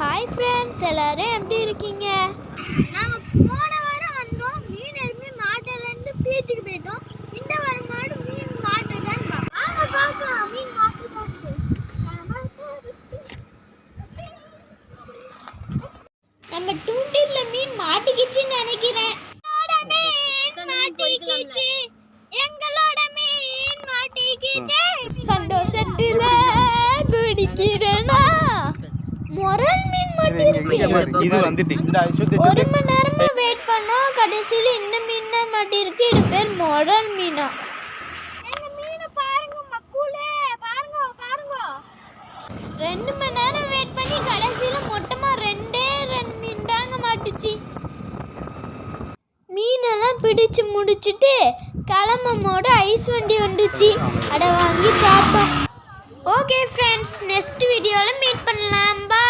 Hi friends எல்லாரும் எப்படி இருக்கீங்க? நாங்கள் போன வாரம் வந்தோம். மீன் எதுவுமே மாட்டலன்னு பீச்சுக்கு போயிட்டோம். இந்த வாரம் மாடு மீன் வாங்க பார்க்கலாம் மீன் மாட்டு நம்ம தூண்டில்ல மீன் மாட்டிக்கிச்சுன்னு நினைக்கிறேன். எங்களோட மீன் மாட்டிக்கிச்சு. சந்தோஷத்துல மீன் மாட்டிருக்கு இது வந்துட்டு ஒரு மணி நேரமா வெயிட் பண்ணோம் கடைசியில் இன்னும் மீன் மாட்டிருக்கு? இது பேர் முரல் மீனா. எங்க மீன் பாருங்க மக்களே பாருங்க பாருங்க. ரெண்டு மணி நேரம் வெயிட் பண்ணி கடைசியில் மொத்தமா ரெண்டே ரெண்டு மீன் தாங்க மாட்டுச்சு. மீனெல்லாம் பிடிச்சு முடிச்சிட்டு கிளம்பமோட ஐஸ் வண்டி வந்துச்சு. அட வாங்கி சாப்பிட்டோம். ஓகே ஃப்ரெண்ட்ஸ் நெக்ஸ்ட் வீடியோவில் மீட் பண்ணலாம். பாய்